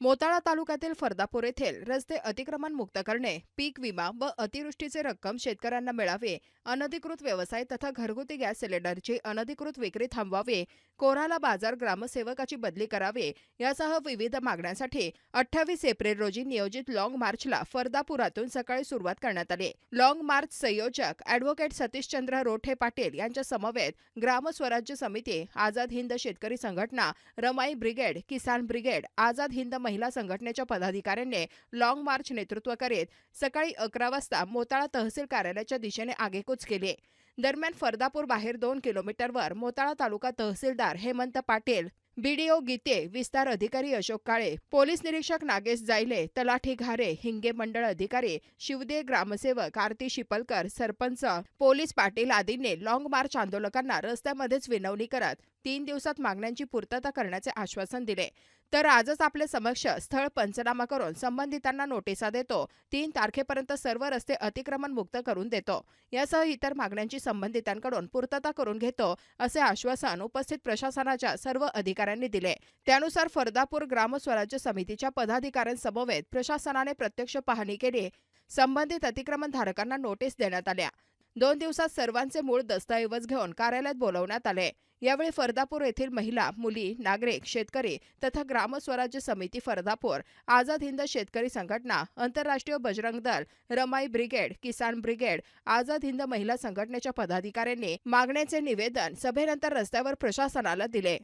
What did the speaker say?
मोताळा तालुक्यातील फरदापूर येथील रस्ते अतिक्रमण मुक्त करणे पीक विमा व अतिवृष्टीचे रक्कम शेतकऱ्यांना मिळावे अनधिकृत व्यवसाय तथा घरगुती गॅस सिलेंडरची अनधिकृत विक्री थांबवावी कोराला बाजार ग्रामसेवकाची बदली करावी यासह विविध मागण्यांसाठी अठ्ठावीस एप्रिल रोजी नियोजित लाँग मार्चला फरदापुरातून सकाळी सुरुवात करण्यात आली. लाँग मार्च संयोजक अॅडव्होकेट सतीशचंद्र रोठे पाटील यांच्या समवेत ग्रामस्वराज्य समिती आझाद हिंद शेतकरी संघटना रमाई ब्रिगेड किसान ब्रिगेड आझाद हिंद महिला संघटनेच्या पदाधिकाऱ्यांनी लाँग मार्च नेतृत्व करीत सकाळी अकरा वाजता मोताळा तहसील कार्यालयाच्या दिशेने आगेकूच केली. दरम्यान फरदापूर बाहेर दोन किलोमीटरवर मोताळा तालुका तहसीलदार हेमंत पाटील बीडीओ गीते विस्तार अधिकारी अशोक काळे पोलीस निरीक्षक नागेश जायले तलाठी घारे हिंगे मंडळ अधिकारी शिवदे ग्रामसेवक आरती शिपलकर सरपंच पोलीस पाटील आदींनी लाँग मार्च आंदोलकांना रस्त्यामध्येच विनवणी करत तीन दिवसात मागण्यांची पूर्तता करण्याचे आश्वासन दिले. तर आजच आपल्या समक्ष स्थळ पंचनामा करून संबंधितांना नोटिसा देतो. तीन तारखेपर्यंत सर्व रस्ते अतिक्रमण मुक्त करून देतो. यासह इतर मागण्यांची संबंधितांकडून पूर्तता करून घेतो असे आश्वासन उपस्थित प्रशासनाच्या सर्व अधिकाऱ्यांनी दिले. त्यानुसार फरदापूर ग्रामस्वराज्य समितीच्या पदाधिकाऱ्यांसमवेत प्रशासनाने प्रत्यक्ष पाहणी केली. संबंधित अतिक्रमण धारकांना नोटीस देण्यात आल्या. दोन दिवसात सर्वांचे मूळ दस्तऐवज घेऊन कार्यालयात बोलवण्यात आले. यावेळी फरदापूर येथील महिला मुली नागरिक शेतकरी तथा ग्रामस्वराज्य समिती फरदापूर आझाद हिंद शेतकरी संघटना आंतरराष्ट्रीय बजरंग दल रमाई ब्रिगेड किसान ब्रिगेड आझाद हिंद महिला संघटनेच्या पदाधिकाऱ्यांनी मागण्याचे निवेदन सभेनंतर रस्त्यावर प्रशासनाला दिले.